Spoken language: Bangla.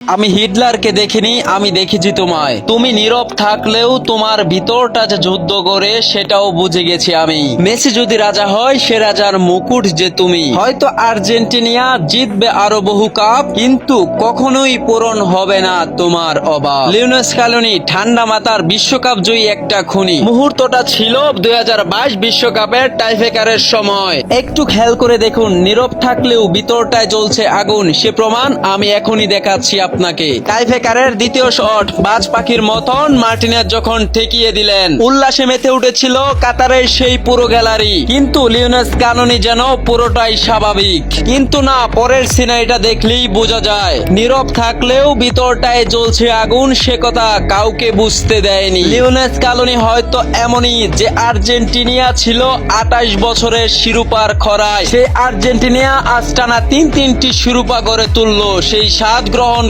আমি হিটলারকে দেখিনি, আমি দেখেছি তোমায়। তুমি নীরব থাকলেও তোমার ভিতরটা যে যুদ্ধ করে, সেটাও বুঝে গেছি আমি। মেসি যদি রাজা হয়, সে রাজার মুকুট যে তুমি। হয়তো আর্জেন্টিনিয়া জিতবে আরও বহু কাপ, কিন্তু কখনোই পূরণ হবে না তোমার অভাব লিউনেস কালোনি, ঠান্ডা মাতার বিশ্বকাপ জয়ী একটা খুনি। মুহূর্তটা ছিল দুই বিশ্বকাপের টাইফেকারের সময়। একটু খেয়াল করে দেখুন, নীরব থাকলেও ভিতরটায় জ্বলছে আগুন। সে প্রমাণ আমি এখনই দেখাচ্ছি আপনাকে। টাইফেকারের দ্বিতীয় শট, বাজ পাখির মতন মার্টিনেজ যখন ঠেকিয়ে দিলেন, উল্লাসে মেতে উঠেছিল কাতারের সেই পুরো গ্যালারি। কিন্তু লিওনেস কাননি যেন পুরোটাই স্বাভাবিক। কিন্তু না, পরের সিনারিটা দেখলেই বোঝা যায়। নীরব থাকলেও ভিতরটায় জ্বলছে আগুন, সে কথা কাউকে বুঝতে দেয়নি। লিওনেস কালোনি হয়তো এমনই যে আর্জেন্টিনিয়া ছিল আটাইশ বছরের শিরোপার খরায়। সেই আর্জেন্টিনিয়া আজ টানা তিন তিনটি শিরোপা গড়ে তুললো। সেই স্বাদ গ্রহণ